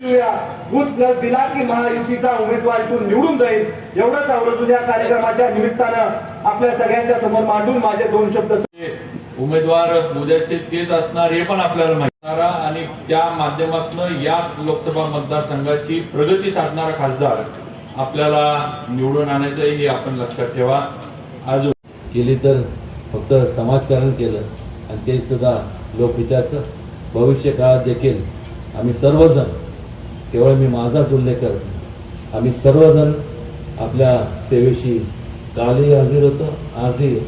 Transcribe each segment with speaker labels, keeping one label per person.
Speaker 1: Booth plus दिला की महायुतीचा उमेदवार इथून निवडून जाईल. एवढंच आवर्जून या कार्यक्रमाच्या निमित्तानं आपल्या सगळ्यांच्या समोर मांडून माझे दोन शब्द
Speaker 2: उमेदवार उद्याचे तेच असणार हे पण आपल्याला माहिती आणि त्या माध्यमातून या लोकसभा मतदारसंघाची प्रगती साधणारा खासदार आपल्याला निवडून आणायचं हे आपण लक्षात ठेवा. अजून
Speaker 3: केली तर फक्त समाजकारण केलं आणि ते सुद्धा लोकहिताचं. भविष्य काळात देखील आम्ही सर्वजण केवळ मी माझाच उल्लेख करत. नाही. आम्ही सर्वजण आपल्या सेवेशी कालही हजर होतो आजही.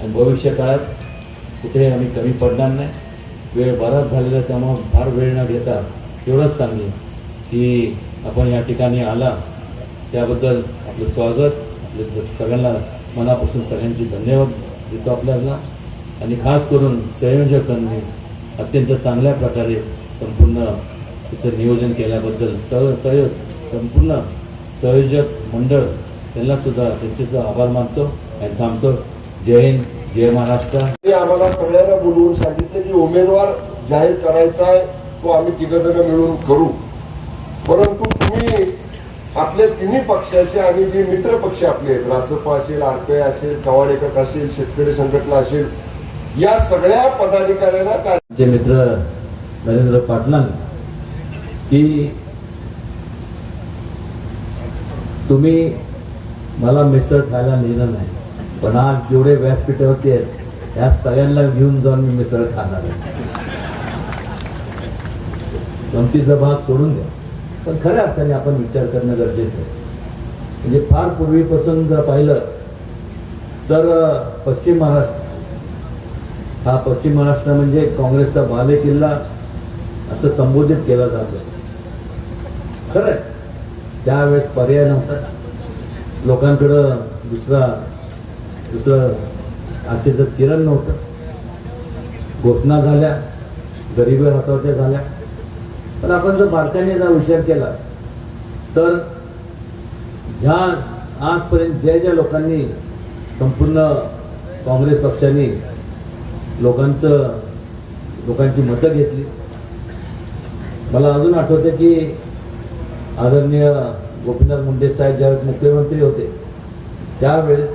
Speaker 3: आणि भविष्य काळात कुठेही आम्ही कमी पडणार नाही. वेळ बराच झालेला त्यामुळं फार वेळ न घेता एवढंच सांगेन की आपण या ठिकाणी आला. त्याबद्दल आपलं स्वागत. आपले सगळ्यांना मनापासून सगळ्यांची धन्यवाद देतो आपल्याला. आणि खास करून संयोजकांनी अत्यंत चांगल्या प्रकारे संपूर्ण तिचं नियोजन केल्याबद्दल सह सहयोग संपूर्ण संयोजक मंडळ त्यांना सुद्धा त्यांचे सुद्धा आभार मानतो आणि थांबतो. जय हिंद जय महाराष्ट्र.
Speaker 4: आम्हाला सगळ्यांना बोलवून सांगितलं की उमेदवार जाहीर करायचा आहे तो आम्ही तिघ जण मिळून करू. परंतु तुम्ही आपल्या तिन्ही पक्षाचे आणि जे मित्र पक्ष आपले आहेत रासपा असेल आरपीआय असेल कवाडेकक असेल शेतकरी संघटना असेल या सगळ्या पदाधिकाऱ्यांना
Speaker 3: आमचे मित्र नरेंद्र पाटलां की तुम्ही मला मिसळ खायला नेलं नाही पण आज जेवढे व्यासपीठावरती आहेत या सगळ्यांना घेऊन जाऊन मी मिसळ खाणार आहे. गमतीचा भाग सोडून द्या. पण खऱ्या अर्थाने आपण विचार करणं गरजेचं आहे. म्हणजे फार पूर्वीपासून जर पाहिलं तर पश्चिम महाराष्ट्र हा पश्चिम महाराष्ट्र म्हणजे काँग्रेसचा बाले किल्ला असं संबोधित केला जातो. खरं आहे त्यावेळेस पर्याय नव्हता. लोकांकडं दुसरा दुसरं आशेचं किरण नव्हतं. घोषणा झाल्या गरिबी हटवत्या झाल्या. पण आपण जर बारकाने जर विचार केला तर ह्या आजपर्यंत ज्या ज्या लोकांनी संपूर्ण काँग्रेस पक्षाने लोकांचं लोकांची मतं घेतली मला अजून आठवते की आदरणीय गोपीनाथ मुंडे साहेब ज्यावेळेस मुख्यमंत्री होते त्यावेळेस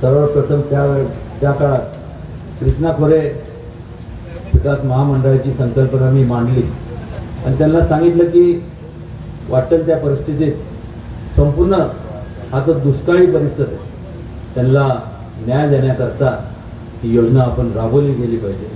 Speaker 3: सर्वप्रथम त्यावेळेस त्या काळात कृष्णा खोरे विकास महामंडळाची संकल्पना मी मांडली. आणि त्यांना सांगितलं की वाटेल त्या परिस्थितीत संपूर्ण हा तो दुष्काळी परिसर आहे त्यांना न्याय देण्याकरता ही योजना आपण राबवली गेली पाहिजे.